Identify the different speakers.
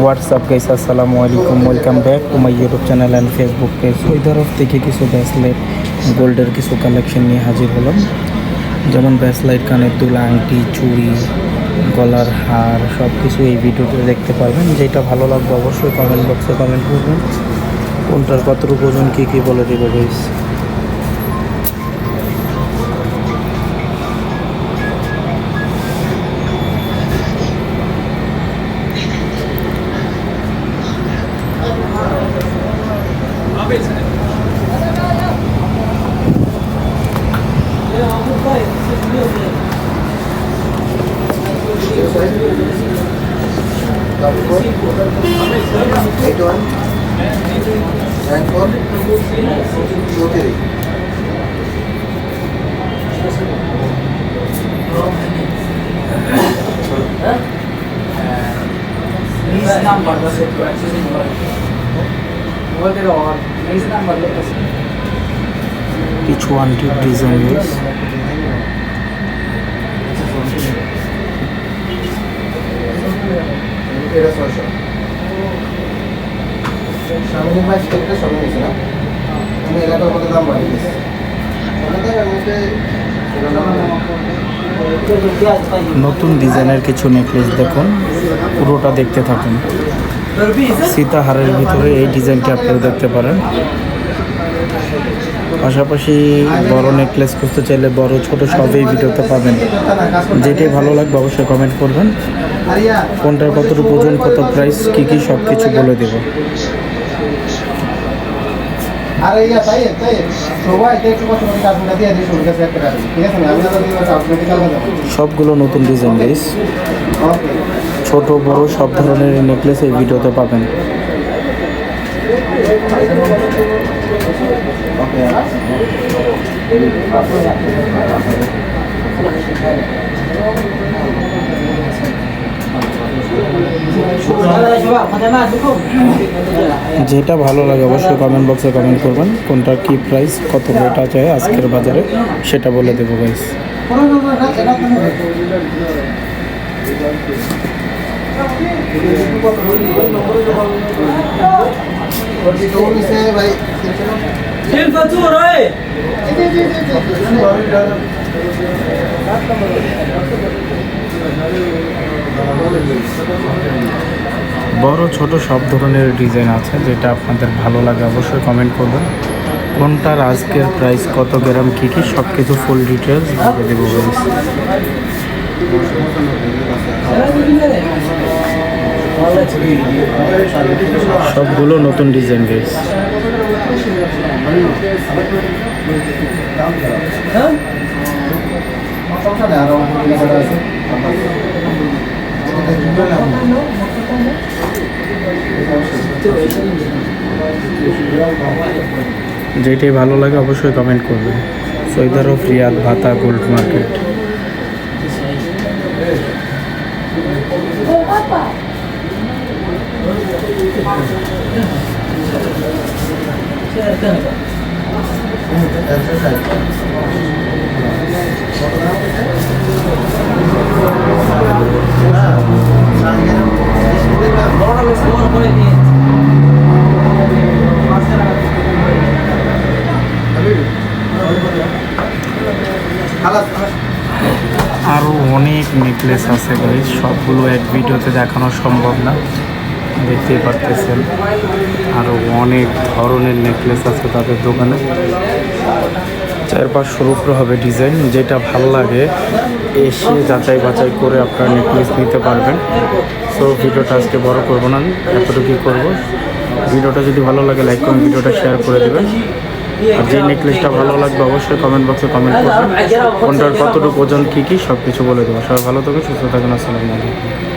Speaker 1: WhatsApp guys আসসালামু আলাইকুম welcome back to my YouTube channel and Facebook page ওই তরফ থেকে কিছু ব্যাসলাইট গোল্ডের কিছু কালেকশন নিয়ে হাজির হলাম যেমন ব্যাসলাইট কানের দুল আংটি চুড়ি গলার হার সব কিছু এই ভিডিওতে দেখতে পারবেন। যেটা ভালো লাগবে অবশ্যই কমেন্ট বক্সে কমেন্ট করবেন। কোনটার কতটুকু ওজন, কী কী বলে দেবো গাইস
Speaker 2: পেয়েছিলেন eight
Speaker 3: one nine four two three নাম্বারটা সেট করেছে মোবাইলের অর্ডার
Speaker 1: কিছু আংটির ডিজাইন নতুন ডিজাইনের কিছু নেকলেস দেখুন। পুরোটা দেখতে থাকুন। সীতাহারের ভিতরে এই ডিজাইনটি আপনারা দেখতে পারেন। পাশাপাশি বড় নেকলেস খুঁজতে চাইলে বড় ছোট সবই ভিডিওতে পাবেন। যেটাই ভালো লাগবে অবশ্যই কমেন্ট করবেন। কোনটার কতটুকু ওজন কত প্রাইস কী কী সব কিছু বলে দেবো।
Speaker 2: আরে তাই তাই সবাই একটু কষ্ট করে কাজটা দিয়ে দিই শুরু কাছে একটা ঠিক আছে না? আমি আবার আপনাকে কালকে
Speaker 1: সবগুলো নতুন ডিজাইন গাইস
Speaker 2: ওকে
Speaker 1: ছোট বড় সব ধরনের নেকলেস এই ভিডিওতে পাবেন। যেটা ভালো লাগে অবশ্যই কমেন্ট বক্সে কমেন্ট করবেন, কোনটা কি প্রাইস কত রেট আছে আজকের বাজারে, সেটা বলে দেবো গাইস বড় ছোট সব ধরনের ডিজাইন আছে, যেটা আপনাদের ভালো লাগে অবশ্যই কমেন্ট করবেন। কোনটার আজকের প্রাইস কত গ্রাম কী কী সব কিছু ফুল ডিটেলস বলে দেবো সবগুলো নতুন ডিজাইন
Speaker 2: আরও
Speaker 1: যেটাই ভালো লাগে অবশ্যই কমেন্ট করবেন সৈদার অফ রিয়াদ, ভাতা গোল্ড মার্কেট আরও অনেক নেকলেস আছে গাইস সবগুলো এক ভিডিওতে দেখানো সম্ভব না। দেখতেই পারতেছেন। আরও অনেক ধরনের নেকলেস আছে তাদের দোকানে। চার পাঁচশোর হবে ডিজাইন যেটা ভালো লাগে, এসে যাচাই বাছাই করে আপনার নেকলেস নিতে পারবেন। সো ভিডিওটা আজকে বড় করব না এতটুকুই করব। ভিডিওটা যদি ভালো লাগে লাইক করুন ভিডিওটা শেয়ার করে দেবেন। আর যে নেকলেসটা ভালো লাগবে, অবশ্যই কমেন্ট বক্সে কমেন্ট করবেন। কোনটার কতটুকু ওজন, কী কী সব কিছু বলে দেবো। সবাই ভালো থাকুন, সুস্থ থাকুন, আসসালামু আলাইকুম।